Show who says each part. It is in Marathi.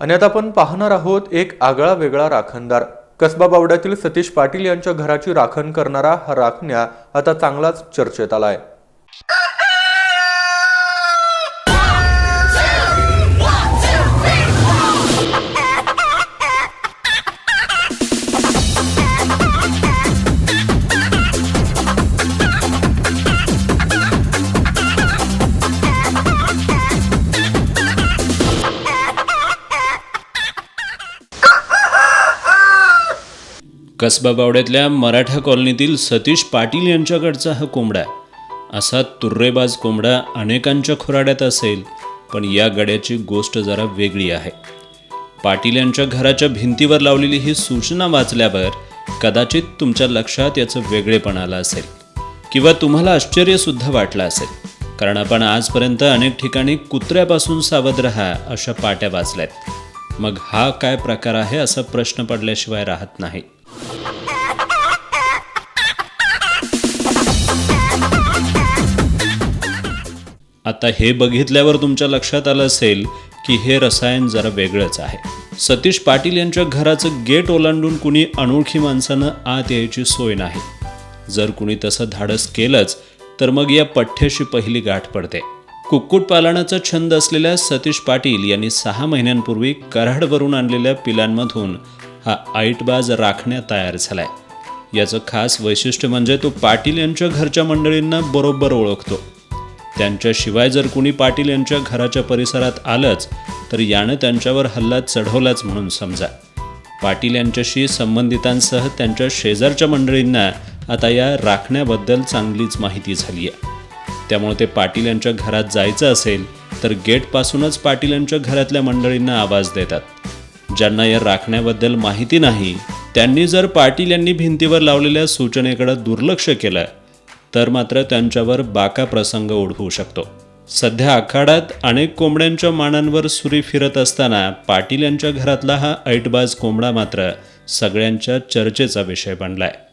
Speaker 1: आणि आता आपण पाहणार आहोत एक आगळा वेगळा राखणदार. कसबा बावड्यातील सतीश पाटील यांच्या घराची राखण करणारा हा राखण्या आता चांगलाच चर्चेत आलाय.
Speaker 2: कसबा बावड्यातल्या मराठा कॉलनीतील सतीश पाटील यांच्याकडचा हा कोंबडा असा तुर्रेबाज कोंबडा अनेकांच्या खुराड्यात असेल पण या गड्याची गोष्ट जरा वेगळी आहे. पाटील यांच्या घराच्या भिंतीवर लावलेली ही सूचना वाचल्यावर कदाचित तुमच्या लक्षात याचं वेगळेपण आलं असेल किंवा तुम्हाला आश्चर्यसुद्धा वाटलं असेल. कारण आपण आजपर्यंत अनेक ठिकाणी कुत्र्यापासून सावध राहा अशा पाट्या वाचल्यात. मग हा काय प्रकार आहे असा प्रश्न पडल्याशिवाय राहत नाही. आता हे बघितल्यावर तुमच्या लक्षात आलं असेल की हे रसायन जरा वेगळंच आहे. सतीश पाटील यांच्या घराचं गेट ओलांडून कुणी अनोळखी माणसानं आत यायची सोय नाही. जर कुणी तसं धाडस केलंच तर मग या पठ्ठ्याशी पहिली गाठ पडते. कुक्कुटपालनाचा छंद असलेल्या सतीश पाटील यांनी सहा महिन्यांपूर्वी कराडवरून आणलेल्या पिलांमधून हा आईटबाज राखण्या तयार झालाय. याचं खास वैशिष्ट्य म्हणजे तो पाटील यांच्या घरच्या मंडळींना बरोबर ओळखतो. त्यांच्याशिवाय जर कुणी पाटील यांच्या घराच्या परिसरात आलंच तर यानं त्यांच्यावर हल्ला चढवलाच म्हणून समजा. पाटील यांच्याशी संबंधितांसह त्यांच्या शेजारच्या मंडळींना आता या राखण्याबद्दल चांगलीच माहिती झाली आहे त्यामुळे ते पाटील यांच्या घरात जायचं असेल तर गेटपासूनच पाटील यांच्या घरातल्या मंडळींना आवाज देतात. ज्यांना या राखण्याबद्दल माहिती नाही त्यांनी जर पाटील यांनी भिंतीवर लावलेल्या सूचनेकडे दुर्लक्ष केलं तर मात्र त्यांच्यावर बाका प्रसंग ओढवू शकतो. सध्या आखाडात अनेक कोंबड्यांच्या मानांवर सुरी फिरत असताना पाटील यांच्या घरातला हा ऐटबाज कोंबडा मात्र सगळ्यांच्या चर्चेचा विषय बनलाय.